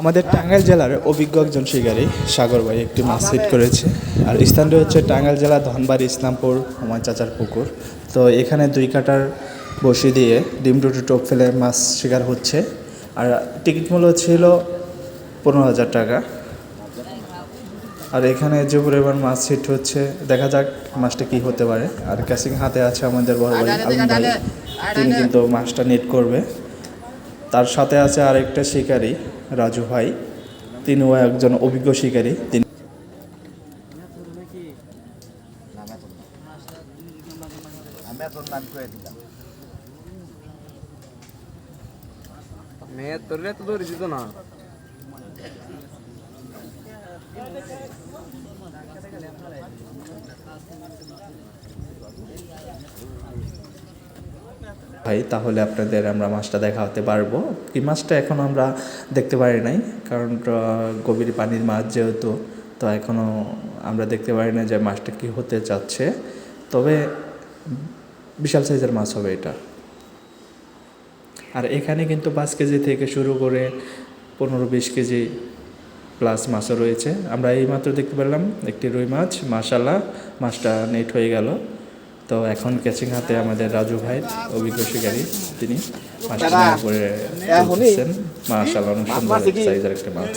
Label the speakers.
Speaker 1: আমাদের টাঙ্গাইল জেলার অভিজ্ঞ একজন শিকারী সাগর ভাই একটি মাছ হিট করেছে। আর স্থানটি হচ্ছে টাঙ্গাইল জেলা ধনবাড়ি ইসলামপুর আমার চাচার পুকুর। তো এখানে দুই কাটার বসি দিয়ে ডিম টুটু টোপ ফেলে মাছ শিকার হচ্ছে। আর টিকিট মূল্য ছিল পনেরো হাজার টাকা। আর এখানে যে পরিমাণ মাছ হিট হচ্ছে দেখা যাক মাছটা কি হতে পারে। আর ক্যাসিং হাতে আছে আমাদের বড় ভাই আলম ভাই। তিনি কিন্তু মাছটা নেট করবে। তার সাথে আছে আরেকটা শিকারী, রাজু ভাই। তিনিও একজন অভিজ্ঞ শিকারী। তিনি
Speaker 2: মেয়ে তোর তো না।
Speaker 1: ভাই, তাহলে আপনাদের আমরা মাছটা দেখাতে পারব। কি মাছটা এখন আমরা দেখতে পারি নাই, কারণ গভীর পানির মাছ যেহেতু, তো এখনও আমরা দেখতে পারি না যে মাছটা কি হতে চাচ্ছে তবে বিশাল সাইজের মাছ হবে এটা। আর এখানে কিন্তু পাঁচ কেজি থেকে শুরু করে পনেরো বিশ কেজি প্লাস মাছও রয়েছে। আমরা এইমাত্র দেখতে পেলাম একটি রুই মাছ মাশাল্লাহ মাছটা নেট হয়ে গেল। তো এখন ক্যাচিং হাতে আমাদের রাজু ভাই অভিজ্ঞ শিকারী। তিনি মাছটা করে মাছ অনেক সুন্দর সাইজের একটা মাছ